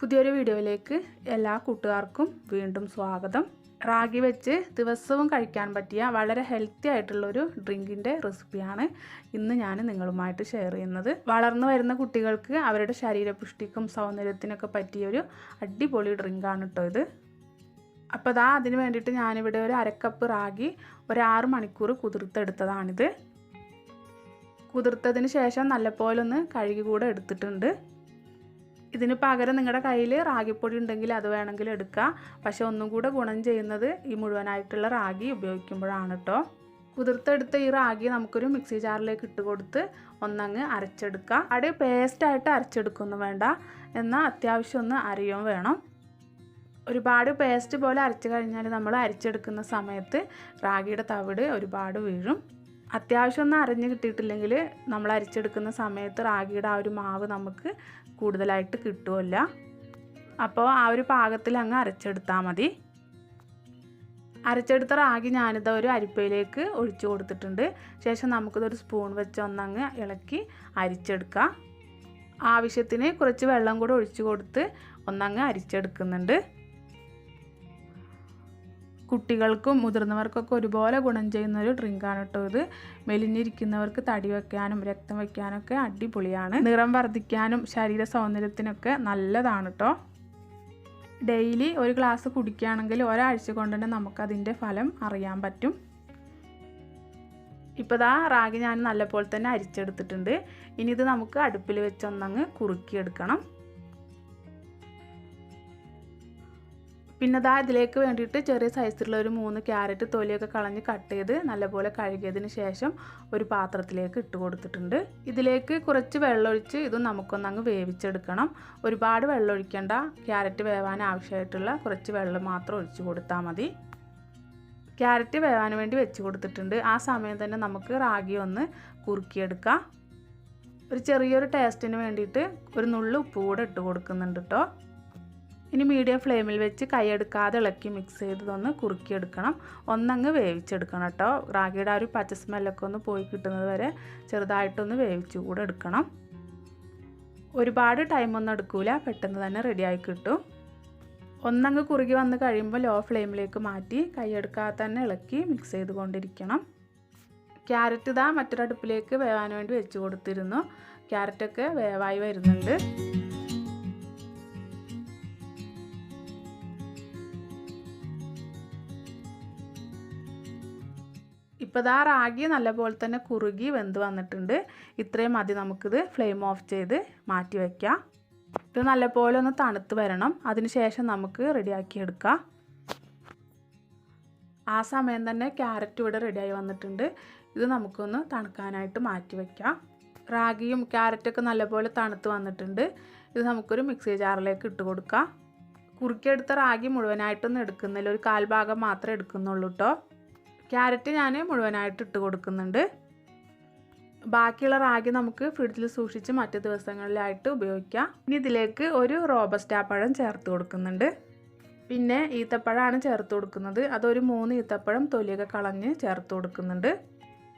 പുതിയൊരു വീഡിയോയിലേക്ക് എല്ലാ കൂട്ടുകാർക്കും വീണ്ടും സ്വാഗതം. റാഗി വെച്ച് ദിവസവും കഴിക്കാൻ പറ്റിയ വളരെ ഹെൽത്തി ആയിട്ടുള്ളൊരു ഡ്രിങ്കിന്റെ റെസിപ്പിയാണ് ഇന്ന് ഞാൻ നിങ്ങളുമായിട്ട് ഷെയർ ചെയ്യുന്നത്. വളർന്നു വരുന്ന കുട്ടികൾക്ക് അവരുടെ ശരീരപുഷ്ടിക്കും സൗന്ദര്യത്തിനൊക്കെ പറ്റിയൊരു അടിപൊളി ഡ്രിങ്കാണ് കേട്ടോ ഇത്. അപ്പോൾ അതാ അതിന് വേണ്ടിയിട്ട് ഞാനിവിടെ ഒരു അരക്കപ്പ് റാഗി ഒരു ആറ് മണിക്കൂർ കുതിർത്തെടുത്തതാണിത്. കുതിർത്തതിന് ശേഷം നല്ലപോലെ ഒന്ന് കഴുകി കൂടെ എടുത്തിട്ടുണ്ട്. ഇതിന് പകരം നിങ്ങളുടെ കയ്യിൽ റാഗിപ്പൊടി ഉണ്ടെങ്കിൽ അത് വേണമെങ്കിൽ എടുക്കാം. പക്ഷെ ഒന്നും കൂടെ ഗുണം ചെയ്യുന്നത് ഈ മുഴുവനായിട്ടുള്ള റാഗി ഉപയോഗിക്കുമ്പോഴാണ് കേട്ടോ കുതിർത്തെടുത്ത ഈ റാഗി നമുക്കൊരു മിക്സി ജാറിലേക്ക് ഇട്ട് കൊടുത്ത് ഒന്നങ്ങ് അരച്ചെടുക്കാം. അവിടെ പേസ്റ്റായിട്ട് അരച്ചെടുക്കൊന്നും വേണ്ട. എന്നാൽ അത്യാവശ്യം ഒന്ന് അരയും വേണം. ഒരുപാട് പേസ്റ്റ് പോലെ അരച്ച് കഴിഞ്ഞാൽ നമ്മൾ അരച്ചെടുക്കുന്ന സമയത്ത് റാഗിയുടെ തവിട് ഒരുപാട് വീഴും. അത്യാവശ്യം ഒന്നും അരഞ്ഞ് കിട്ടിയിട്ടില്ലെങ്കിൽ നമ്മൾ അരിച്ചെടുക്കുന്ന സമയത്ത് റാഗിയുടെ ആ ഒരു മാവ് നമുക്ക് കൂടുതലായിട്ട് കിട്ടുമല്ല അപ്പോൾ ആ ഒരു പാകത്തിൽ അങ്ങ് അരച്ചെടുത്താൽ മതി. അരച്ചെടുത്ത റാഗി ഞാനിത് ഒരു അരിപ്പയിലേക്ക് ഒഴിച്ചു കൊടുത്തിട്ടുണ്ട്. ശേഷം നമുക്കിതൊരു സ്പൂൺ വെച്ച് ഒന്നങ്ങ് ഇളക്കി അരിച്ചെടുക്കാം. ആവശ്യത്തിന് കുറച്ച് വെള്ളം കൂടെ ഒഴിച്ചു കൊടുത്ത് ഒന്നങ്ങ് അരിച്ചെടുക്കുന്നുണ്ട്. കുട്ടികൾക്കും മുതിർന്നവർക്കൊക്കെ ഒരുപോലെ ഗുണം ചെയ്യുന്ന ഒരു ഡ്രിങ്കാണ് കേട്ടോ ഇത്. മെലിഞ്ഞിരിക്കുന്നവർക്ക് തടി വയ്ക്കാനും രക്തം വെക്കാനൊക്കെ അടിപൊളിയാണ്. നിറം വർദ്ധിക്കാനും ശരീര സൗന്ദര്യത്തിനൊക്കെ നല്ലതാണ് കേട്ടോ. ഡെയിലി ഒരു ഗ്ലാസ് കുടിക്കുകയാണെങ്കിൽ ഒരാഴ്ച കൊണ്ട് തന്നെ നമുക്കതിന്റെ ഫലം അറിയാൻ പറ്റും. ഇപ്പോൾ ദാ റാഗി ഞാൻ നല്ലപോലെ തന്നെ അരിച്ചെടുത്തിട്ടുണ്ട്. ഇനി ഇത് നമുക്ക് അടുപ്പിൽ വെച്ചൊന്നങ്ങ് കുറുക്കിയെടുക്കണം. പിന്നെ ദാ ഇതിലേക്ക് വേണ്ടിയിട്ട് ചെറിയ സൈസിലുള്ള ഒരു മൂന്ന് ക്യാരറ്റ് തൊലിയൊക്കെ കളഞ്ഞ് കട്ട് ചെയ്ത് നല്ലപോലെ കഴുകിയതിന് ശേഷം ഒരു പാത്രത്തിലേക്ക് ഇട്ട് കൊടുത്തിട്ടുണ്ട്. ഇതിലേക്ക് കുറച്ച് വെള്ളമൊഴിച്ച് ഇതും നമുക്കൊന്നങ്ങ് വേവിച്ചെടുക്കണം. ഒരുപാട് വെള്ളം ഒഴിക്കേണ്ട. ക്യാരറ്റ് വേവാൻ ആവശ്യമായിട്ടുള്ള കുറച്ച് വെള്ളം മാത്രം ഒഴിച്ച് കൊടുത്താൽ മതി. ക്യാരറ്റ് വേവാൻ വേണ്ടി വെച്ച് കൊടുത്തിട്ടുണ്ട്. ആ സമയം തന്നെ നമുക്ക് റാഗി ഒന്ന് കുറുക്കിയെടുക്കാം. ഒരു ചെറിയൊരു ടേസ്റ്റിന് വേണ്ടിയിട്ട് ഒരു നുള്ളു ഉപ്പ് കൂടെ ഇട്ട് കൊടുക്കുന്നുണ്ട് കേട്ടോ ഇനി മീഡിയം ഫ്ലെയിമിൽ വെച്ച് കൈയെടുക്കാതെ ഇളക്കി മിക്സ് ചെയ്തതൊന്ന് കുറുക്കിയെടുക്കണം. ഒന്നങ്ങ് വേവിച്ചെടുക്കണം കേട്ടോ. റാഗിയുടെ ആ ഒരു പച്ച സ്മെല്ലൊക്കെ ഒന്ന് പോയി കിട്ടുന്നത് വരെ ചെറുതായിട്ടൊന്ന് വേവിച്ചു കൂടെ എടുക്കണം. ഒരുപാട് ടൈമൊന്നും എടുക്കൂല. പെട്ടെന്ന് തന്നെ റെഡിയായി കിട്ടും. ഒന്നങ്ങ് കുറുകി വന്ന് കഴിയുമ്പോൾ ലോ ഫ്ലെയിമിലേക്ക് മാറ്റി കൈയെടുക്കാതെ തന്നെ ഇളക്കി മിക്സ് ചെയ്തുകൊണ്ടിരിക്കണം. ക്യാരറ്റ് ഇതാ മറ്റൊരടുപ്പിലേക്ക് വേവാൻ വേണ്ടി വെച്ച് കൊടുത്തിരുന്നു. ക്യാരറ്റൊക്കെ വേവായി വരുന്നുണ്ട്. ഇപ്പോൾ ഇതാ റാഗി നല്ലപോലെ തന്നെ കുറുകി വെന്ത് വന്നിട്ടുണ്ട്. ഇത്രയും മതി നമുക്കിത് ഫ്ലെയിം ഓഫ് ചെയ്ത് മാറ്റി വയ്ക്കാം ഇത് നല്ലപോലെ ഒന്ന് തണുത്ത് വരണം. അതിനുശേഷം നമുക്ക് റെഡിയാക്കി എടുക്കാം. ആ സമയം തന്നെ ക്യാരറ്റ് ഇവിടെ റെഡിയായി വന്നിട്ടുണ്ട്. ഇത് നമുക്കൊന്ന് തണുക്കാനായിട്ട് മാറ്റി വയ്ക്കാം റാഗിയും ക്യാരറ്റൊക്കെ നല്ലപോലെ തണുത്ത് വന്നിട്ടുണ്ട്. ഇത് നമുക്കൊരു മിക്സി ജാറിലേക്ക് ഇട്ട് കൊടുക്കാം. കുറുക്കിയെടുത്ത റാഗി മുഴുവനായിട്ടൊന്നും എടുക്കുന്നില്ല. ഒരു കാൽ ഭാഗം മാത്രമേ എടുക്കുന്നുള്ളൂ കേട്ടോ ക്യാരറ്റ് ഞാൻ മുഴുവനായിട്ട് ഇട്ട് കൊടുക്കുന്നുണ്ട്. ബാക്കിയുള്ള റാഗി നമുക്ക് ഫ്രിഡ്ജിൽ സൂക്ഷിച്ച് മറ്റു ദിവസങ്ങളിലായിട്ട് ഉപയോഗിക്കാം. ഇനി ഇതിലേക്ക് ഒരു റോബസ്റ്റാ പഴം ചേർത്ത് കൊടുക്കുന്നുണ്ട്. പിന്നെ ഈത്തപ്പഴമാണ് ചേർത്ത് കൊടുക്കുന്നത്. അതൊരു മൂന്ന് ഈത്തപ്പഴം തൊലിയൊക്കെ കളഞ്ഞ് ചേർത്ത് കൊടുക്കുന്നുണ്ട്.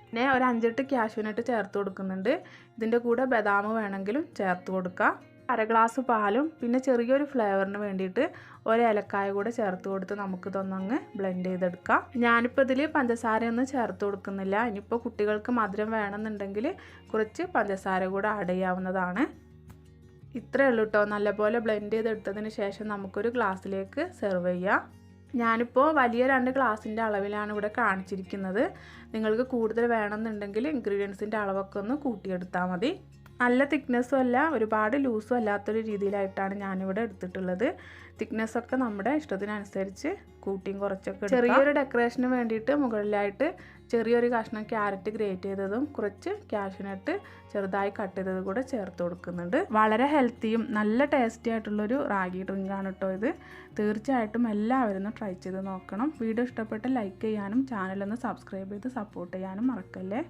പിന്നെ ഒരു അഞ്ചെട്ട് ക്യാഷ്യൂനട്ട് ചേർത്ത് കൊടുക്കുന്നുണ്ട്. ഇതിന്റെ കൂടെ ബദാം വേണമെങ്കിലും ചേർത്ത് കൊടുക്കാം. അര ഗ്ലാസ് പാലും പിന്നെ ചെറിയൊരു ഫ്ലേവറിന് വേണ്ടിയിട്ട് ഒരു ഏലക്കായ കൂടെ ചേർത്ത് കൊടുത്ത് നമുക്ക് നമുക്കിതൊന്നങ്ങ് ബ്ലെൻഡ് ചെയ്തെടുക്കാം. ഞാനിപ്പോൾ ഇതിൽ പഞ്ചസാരയൊന്നും ചേർത്ത് കൊടുക്കുന്നില്ല. ഇനിയിപ്പോൾ കുട്ടികൾക്ക് മധുരം വേണമെന്നുണ്ടെങ്കിൽ കുറച്ച് പഞ്ചസാര കൂടെ ആഡ് ചെയ്യാവുന്നതാണ്. ഇത്രയേ ഉള്ളൂ കേട്ടോ നല്ലപോലെ ബ്ലെൻഡ് ചെയ്തെടുത്തതിന് ശേഷം നമുക്കൊരു ഗ്ലാസ്സിലേക്ക് സെർവ് ചെയ്യാം. ഞാനിപ്പോൾ വലിയ രണ്ട് ഗ്ലാസിന്റെ അളവിലാണ് ഇവിടെ കാണിച്ചിരിക്കുന്നത്. നിങ്ങൾക്ക് കൂടുതൽ വേണമെന്നുണ്ടെങ്കിൽ ഇൻഗ്രീഡിയൻസിന്റെ അളവൊക്കെ ഒന്ന് കൂട്ടിയെടുത്താൽ മതി. നല്ല തിക്നെസ്സും അല്ല ഒരുപാട് ലൂസും അല്ലാത്തൊരു രീതിയിലായിട്ടാണ് ഞാനിവിടെ എടുത്തിട്ടുള്ളത്. തിക്നെസ്സൊക്കെ നമ്മുടെ ഇഷ്ടത്തിനനുസരിച്ച് കൂട്ടിയും കുറച്ചൊക്കെ ചെറിയൊരു ഡെക്കറേഷന് വേണ്ടിയിട്ട് മുകളിലായിട്ട് ചെറിയൊരു കഷ്ണം ക്യാരറ്റ് ഗ്രേറ്റ് ചെയ്തതും കുറച്ച് കാഷ്യൂനട്ട് ചെറുതായി കട്ട് ചെയ്തത് കൂടെ ചേർത്ത് കൊടുക്കുന്നുണ്ട്. വളരെ ഹെൽത്തിയും നല്ല ടേസ്റ്റി ആയിട്ടുള്ളൊരു റാഗി ഡ്രിങ്കാണ് കേട്ടോ ഇത്. തീർച്ചയായിട്ടും എല്ലാവരും ഒന്ന് ട്രൈ ചെയ്ത് നോക്കണം. വീഡിയോ ഇഷ്ടപ്പെട്ട് ലൈക്ക് ചെയ്യാനും ചാനലൊന്ന് സബ്സ്ക്രൈബ് ചെയ്ത് സപ്പോർട്ട് ചെയ്യാനും മറക്കല്ലേ?